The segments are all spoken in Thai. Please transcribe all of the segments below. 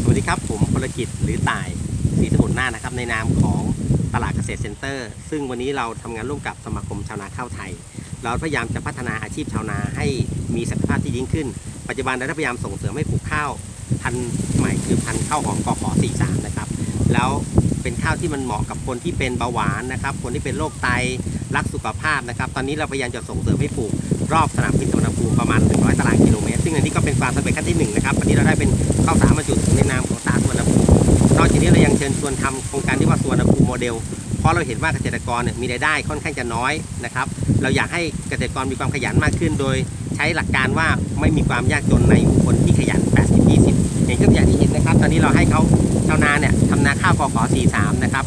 สวัสดีครับ ผมพลกิจหรือต่ายศรีสมุทรนาคนะครับ ในนามของตลาดเกษตรเซ็นเตอร์ ซึ่งวันนี้เราทำงานร่วมกับสมาคมชาวนาข้าวไทย เราพยายามจะพัฒนาอาชีพชาวนาให้มีศักยภาพที่ยิ่งขึ้น ปัจจุบันเราพยายามส่งเสริมให้ปลูกข้าวพันธุ์ใหม่คือพันธุ์ข้าวหอมกขอ43นะครับ แล้วเป็นข้าวที่มันเหมาะกับคนที่เป็นเบาหวานนะครับ คนที่เป็นโรคไตรักสุขภาพนะครับ ตอนนี้เราพยายามจะส่งเสริมให้ปลูกรอบสนามบินสุวรรณภูมิประมาณ ความสำเร็จขั้นที่หนึ่งนะครับวันนี้เราได้เป็นข้าวสารบรรจุถุงในนามของตาสวรรณภูมินอกจากนี้เรายังเชิญชวนทำโครงการที่ว่าสวรรณภูมิโมเดล เพราะเราเห็นว่าเกษตรกรเนี่ยมีรายได้ค่อนข้างจะน้อยนะครับ เราอยากให้เกษตรกรมีความขยันมากขึ้น โดยใช้หลักการว่าไม่มีความยากจนในบุคคลที่ขยัน 80-20อย่างที่อย่างที่เห็นนะครับ ตอนนี้เราให้เขาชาวนาเนี่ยทำนาข้าวกขอ43 นะครับ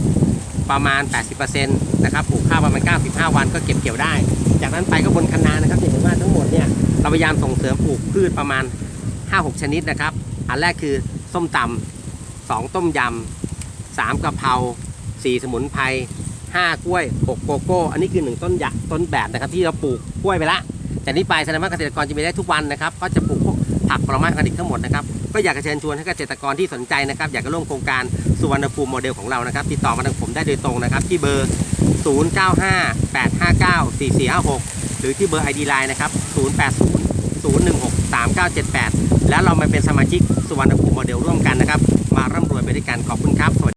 ประมาณ 80%นะครับปลูกข้าวประมาณ 95 วันก็เก็บเกี่ยวได้ จากนั้นไปก็บนคันนานะครับจะเห็นว่าทั้งหมดเนี่ยเราพยายามส่งเสริมปลูกพืชประมาณ 5-6 ชนิดนะครับ อันแรกคือส้มตำสองต้มยำสามกะเพราสี่สมุนไพรห้ากล้วยหกโกโก้ อันนี้คือหนึ่งต้นยะต้นแบบนะครับ ที่เราปลูกกล้วยไปละแต่นี้ไปแสดงว่าเกษตรกรจะมีได้ทุกวันนะครับ ก็จะปลูกพวกผักผลไม้ออร์แกนิกทั้งหมดนะครับ ก็อยากจะเชิญชวนให้เกษตรกรที่สนใจนะครับ อยากจะร่วมโครงการสุวรรณภูมิโมเดลของเรานะครับ ติดต่อมาทางผมได้โดยตรงนะครับ ที่เบอร์ 0958594456 หรือที่เบอร์ ID Line นะครับ 0800163978 แล้วเรามาเป็นสมาชิกสุวรรณภูมิโมเดลร่วมกันนะครับ มาร่ำรวยไปด้วยกันขอบคุณครับสวัสดี